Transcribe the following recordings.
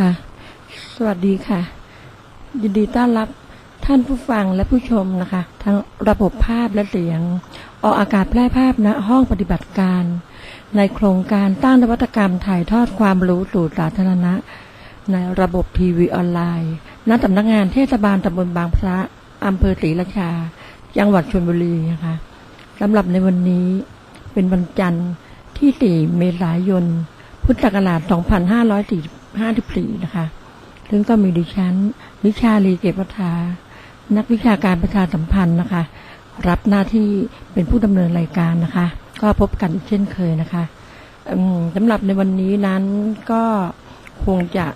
ค่ะ สวัสดีค่ะ ยินดีต้อนรับท่านผู้ฟังและผู้ชมนะคะ ทั้งระบบภาพและเสียง ออกอากาศแพร่ภาพณห้องปฏิบัติการ ในโครงการต้านนวัตกรรมถ่ายทอดความรู้สู่สาธารณะ ในระบบทีวีออนไลน์ณสำนักงานเทศบาลตำบลบางพระอำเภอศรีราชา จังหวัดชลบุรีนะคะสำหรับในวันนี้เป็นวันจันทร์ที่ 4 เมษายน พุทธศักราช 2554นะคะ ซึ่งก็มีดิฉัน วิชาลีเกตวัฒานักวิชาการประชาสัมพันธ์นะคะ รับหน้าที่เป็นผู้ดำเนินรายการนะคะ ก็พบกันอีกเช่นเคยนะคะสำหรับในวันนี้นั้นก็คงจะ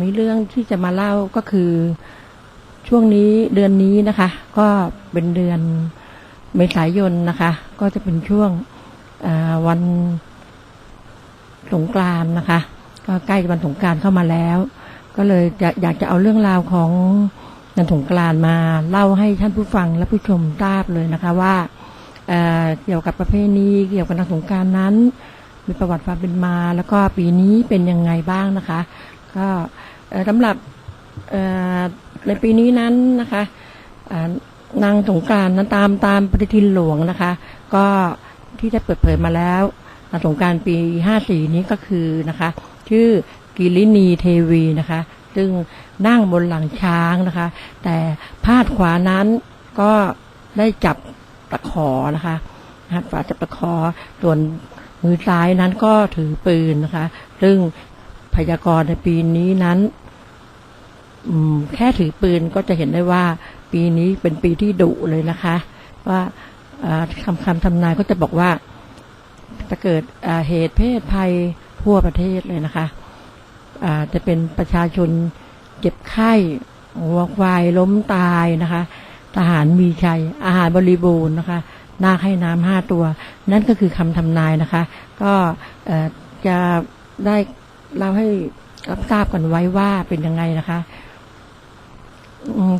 มีเรื่องที่จะมาเล่าก็คือช่วงนี้เดือนนี้นะคะ ก็เป็นเดือนเมษายนนะคะ ก็จะเป็นช่วงวันสงกรานนะคะ ก็ใกล้วันสงการเข้ามาแล้ว ก็เลยจะอยากจะเอาเรื่องราวของนันสงกานต์มาเล่าให้ท่านผู้ฟังและผู้ชมทราบเลยนะคะว่าเเกี่ยวกับประเพณีเกี่ยวกับนางสงการนั้น มีประวัติความเป็นมา แล้วก็ปีนี้เป็นยังไงบ้างนะคะ ก็สำหรับในปีนี้นั้นนะคะนางสงกานต์นั้นตามตามปฏิทินหลวงนะคะ ก็ที่ได้เปิดเผยมาแล้วนางสงการปี 54 นี้ก็คือนะคะ ชื่อกิลินีเทวีนะคะ ซึ่งนั่งบนหลังช้างนะคะ แต่พาดขวานั้นก็ได้จับตะขอนะคะพาดขวาจับตะขอส่วนมือซ้ายนั้นก็ถือปืนนะคะ ซึ่งพยากรณ์ในปีนี้นั้นแค่ถือปืนก็จะเห็นได้ว่า ปีนี้เป็นปีที่ดุเลยนะคะ ว่าคำคำทำนายก็จะบอกว่าจะเกิดเหตุเพศภัย ทั่วประเทศเลยนะคะอ่าจะเป็นประชาชนเจ็บไข้วัวควายล้มตายนะคะ ทหารมีชัย อาหารบริบูรณ์นะคะนาคให้น้ำห้าตัว นั่นก็คือคำทำนายนะคะ ก็เอ่อจะได้เล่าให้รับทราบกันไว้ว่าเป็นยังไงนะคะ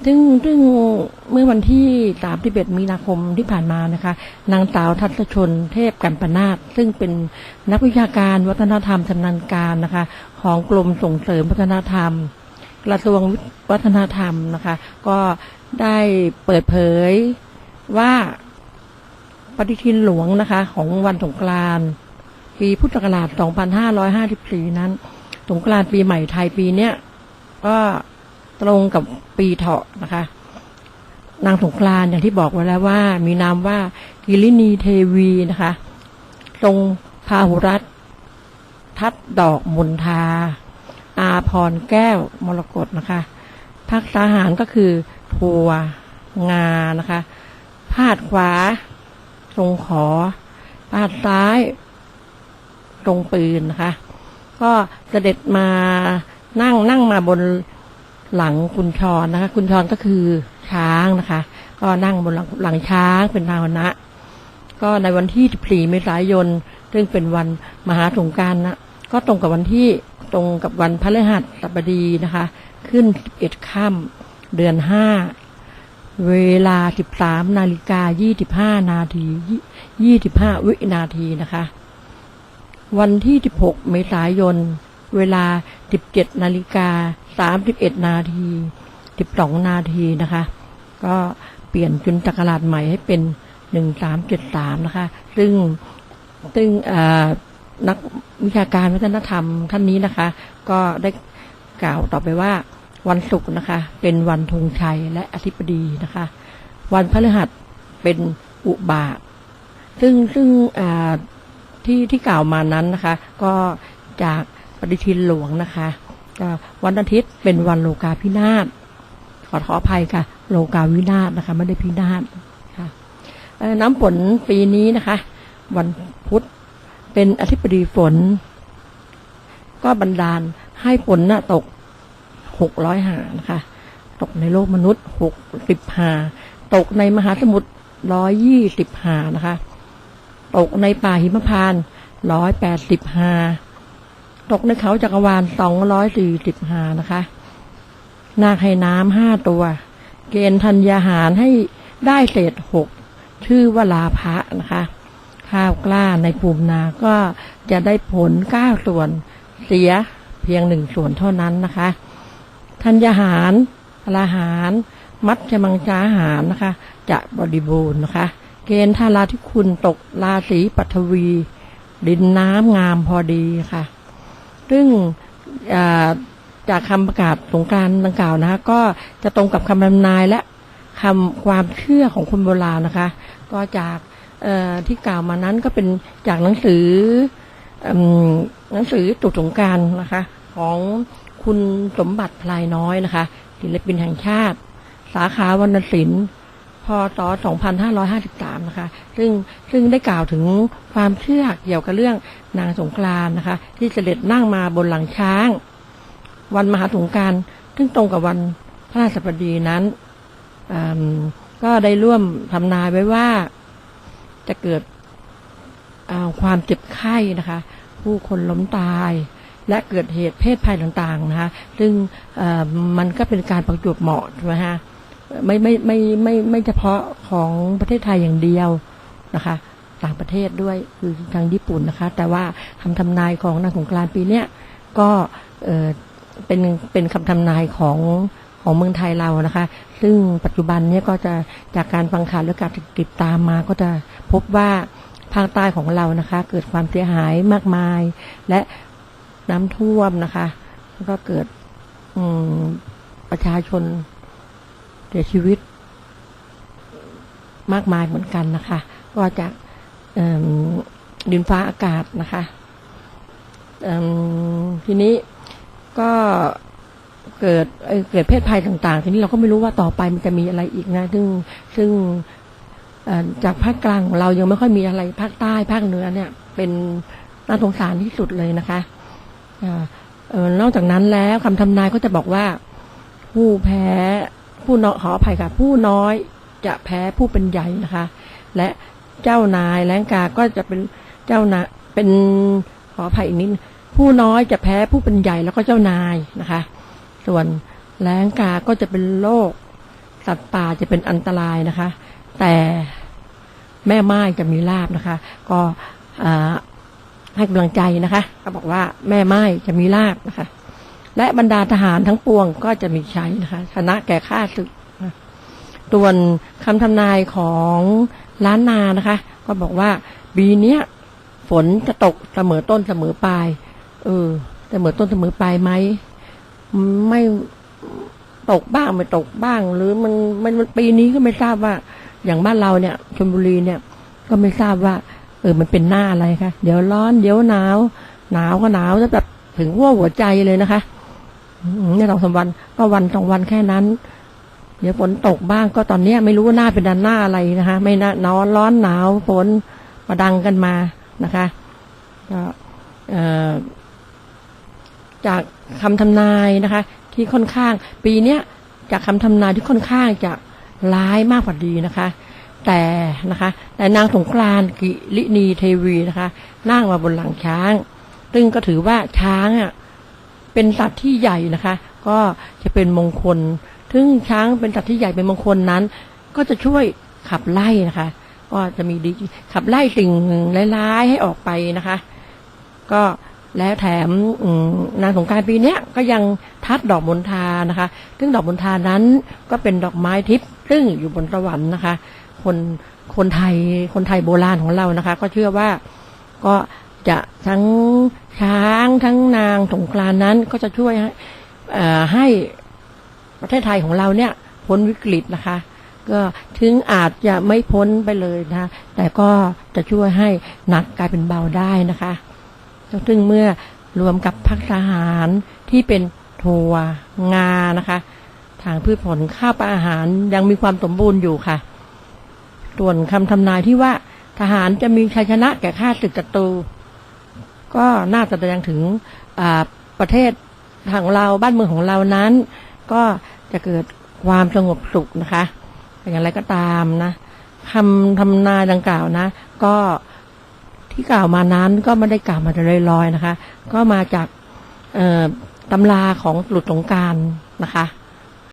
ซึ่งซึ่งเมื่อวันที่ 31 มีนาคมที่ผ่านมานะคะ นางสาวทัศชนเทพกันปนาตซึ่งเป็นนักวิชาการวัฒนธรรมชำนาญการนะคะ ของกรมส่งเสริมวัฒนธรรม กระทรวงวัฒนธรรมนะคะ ก็ได้เปิดเผยว่าปฏิทินหลวงนะคะ ของวันสงกรานต์ปีพุทธศักราช 2554 นั้น สงกรานต์ปีใหม่ไทยปีเนี้ยก็ ตรงกับปีเถาะนะคะ นางสงกรานอย่างที่บอกไว้แล้วว่า มีนามว่ากิลินีเทวีนะคะ ทรงพาหุรัตทัดดอกมนทา อาพรแก้วมรกตนะคะภาคทหารก็คือทัวงานะคะ พาดขวา ทรงขอ พาดซ้าย ตรงปืนนะคะ ก็เสด็จมานั่งนั่งมาบน หลังคุณชรนะคะ คุณชรก็คือช้างนะคะ ก็นั่งบนหลังหลังช้างเป็นพาหนะ ก็ในวันที่ 14 เมษายน ซึ่งเป็นวันมหาสงการนะก็ตรงกับวันที่ตรงกับวันพฤหัสบดีนะคะ ขึ้น 11 ค่ำเดือน 5 เวลา 13 นาฬิกา 25 นาที 25 วินาทีนะคะ วันที่ 16 เมษายน เวลา 17 นาฬิกา 31นาที12นาทีนะคะ ก็เปลี่ยนจุนจักราชใหม่ให้เป็น1373นะคะ ซึ่งซึ่งนักวิชาการวัฒนธรรมท่านนี้นะคะ ก็ได้กล่าวต่อไปว่าวันศุกร์นะคะ เป็นวันธงชัยและอธิบดีนะคะ วันพฤหัสเป็นอุบาทซึ่งซึ่งที่ที่กล่าวมานั้นนะคะ ก็จากปฏิทินหลวงนะคะ วันอาทิตย์เป็นวันโลกาพินาศขอขออภัยค่ะ โลกาวินาศนะคะไม่ได้พินาศค่ะน้ำฝนปีนี้นะคะ วันพุธเป็นอธิบดีฝน ก็บันดาลให้ฝนน่ะตกหกร้อยหานะคะ ตกในโลกมนุษย์หกสิบหา ตกในมหาสมุทรร้อยยี่สิบหานะคะ ตกในป่าหิมพานต์ร้อยแปดสิบหา ตกในเขาจักรวาลสองร้อยสี่สิบหานะคะ นาคให้น้ำห้าตัว เกณฑ์ธัญญาหารให้ได้เศษหก ชื่อว่าลาภะนะคะ ข้าวกล้าในภูมินาก็จะได้ผลเก้าส่วน เสียเพียงหนึ่งส่วนเท่านั้นนะคะ ธัญญาหารลาหาร มัดจมังจาหารนะคะ จะบริบูรณ์นะคะ เกณฑ์ทาราที่คุณตกราศีปัทวี ดินน้ำงามพอดีค่ะ ซึ่งจากคำประกาศสงกรารดังกล่าวนะคะก็จะตรงกับคำทำนายและคำความเชื่อของคนโบราณนะคะ ก็จากที่กล่าวมานั้นก็เป็นจากหนังสือหนังสือตุสงกรารนะคะ ของคุณสมบัติพลายน้อยนะคะศิลปินแห่งชาติ สาขาวรรณศิลป์ ศ 2553 นะคะ ซึ่งซึ่งได้กล่าวถึงความเชื่อเกี่ยวกับเรื่องนางสงกรานนะคะ ที่เสด็จนั่งมาบนหลังช้าง วันมหาสงการซึ่งตรงกับวันพระราชบดีนั้น ก็ได้ร่วมทำนายไว้ว่าจะเกิดความเจ็บไข้นะคะ ผู้คนล้มตายและเกิดเหตุเพศภัยต่างๆนะคะ ซึ่งมันก็เป็นการประจวบเหมาะใช่ไหมฮะ ไม่ไม่ไม่ไม่ไม่เฉพาะของประเทศไทยอย่างเดียวนะคะ ต่างประเทศด้วยคือทางญี่ปุ่นนะคะ แต่ว่าคำทำนายของนางสงกรานปีเนี้ยก็เออเป็นเป็นคำทำนายของของเมืองไทยเรานะคะ ซึ่งปัจจุบันเนี้ยก็จะจากการฟังข่าวและการติดตามมาก็จะพบว่าภาคใต้ของเรานะคะ เกิดความเสียหายมากมาย และน้ำท่วมนะคะแล้วก็เกิดอืประชาชน เสียชีวิต มากมายเหมือนกันนะคะ ก็จากดินฟ้าอากาศนะคะทีนี้ก็เกิดเกิดเพศภัยต่างๆ ทีนี้เราก็ไม่รู้ว่าต่อไปมันจะมีอะไรอีกนะ ซึ่งซึ่งจากภาคกลางของเรายังไม่ค่อยมีอะไรภาคใต้ภาคเหนือเนี่ย เป็นน่าสงสารที่สุดเลยนะคะอ่าเอ่อนอกจากนั้นแล้วคำทำนายก็จะบอกว่า ผู้แพ้ ผู้น้อยขออภัยค่ะ ผู้น้อยจะแพ้ผู้เป็นใหญ่นะคะ และเจ้านายแรงกาก็จะเป็นเจ้านาเป็นขออภัยอีกนิดผู้น้อยจะแพ้ผู้เป็นใหญ่แล้วก็เจ้านายนะคะ ส่วนแรงกาก็จะเป็นโรคสัตว์ป่าจะเป็นอันตรายนะคะ แต่แม่ไม้จะมีลาบนะคะ ก็อ่าให้กำลังใจนะคะก็บอกว่าแม่ไม้จะมีลาบนะคะ และบรรดาทหารทั้งปวงก็จะมีใชัยนะคะชนะแก่ข้าศึกนะส่วนคำทำนายของล้านนานะคะ ก็บอกว่าปีนี้ฝนจะตกเสมอต้นเสมอปลาย เออเสมอต้นเสมอปลายไหมไม่ตกบ้างไม่ตกบ้าง หรือมันมันปีนี้ก็ไม่ทราบว่า อย่างบ้านเราเนี่ยชลบุรีเนี่ย ก็ไม่ทราบว่า เออมันเป็นหน้าอะไรคะเดี๋ยวร้อน เดี๋ยวหนาว หนาวก็หนาวแล้วแบบถึงว่าหัวใจเลยนะคะ อืมเนี่สองสาวันก็วันสองวันแค่นั้น เดี๋ยวฝนตกบ้างก็ตอนเนี้ยไม่รู้ว่าหน้าเป็นดันหน้าอะไรนะคะ ไม่น่านอนร้อนหนาวฝนมาดังกันมานะคะก็เอ่อจากคำทำนายนะคะ ที่ค่อนข้าง ปีเนี้ยจากคำทำนายที่ค่อนข้างจะร้ายมากกว่าดีนะคะ แต่นะคะ แต่นางสงกรานกิรินีเทวีนะคะ นั่งมาบนหลังช้าง ซึ่งก็ถือว่าช้างอะ เป็นสัตว์ที่ใหญ่นะคะ ก็จะเป็นมงคลซึ่งช้างเป็นสัตว์ที่ใหญ่เป็นมงคลนั้น ก็จะช่วยขับไล่นะคะ ก็จะมีดีขับไล่สิ่งร้ายๆให้ออกไปนะคะ ก็แล้วแถมนางสงการปีนี้ก็ยังทัดดอกมณฑานะคะ ซึ่งดอกมณฑานั้นก็เป็นดอกไม้ทิพย์ซึ่งอยู่บนสวรรค์นะคะ คนคนไทยคนไทยโบราณของเรานะคะ ก็เชื่อว่าก็ จะทั้งช้างทั้งนางสงกรานนั้นก็จะช่วยให้ให้ประเทศไทยของเราเนี่ยพ้นวิกฤตนะคะ ก็ถึงอาจจะไม่พ้นไปเลยนะคะแต่ก็จะช่วยให้หนักกลายเป็นเบาได้นะคะซึ่งเมื่อรวมกับพักทหารที่เป็นถั่วงานะคะ ทางพืชผลข้าวปลาอาหารยังมีความสมบูรณ์อยู่ค่ะ ส่วนคำทำนายที่ว่าทหารจะมีชัยชนะแก่ข้าศึกศัตรู ก็น่าจะแสดงถึงประเทศของเราบ้านเมืองของเรานั้น ก็จะเกิดความสงบสุขนะคะ อย่างไรก็ตามนะคำทำนายดังกล่าวนะ ก็ที่กล่าวมานั้นก็ไม่ได้กล่าวมาแต่ลอยๆนะคะ ก็มาจากตำราของหลุดสงการนะคะ